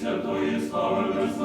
Святої слави без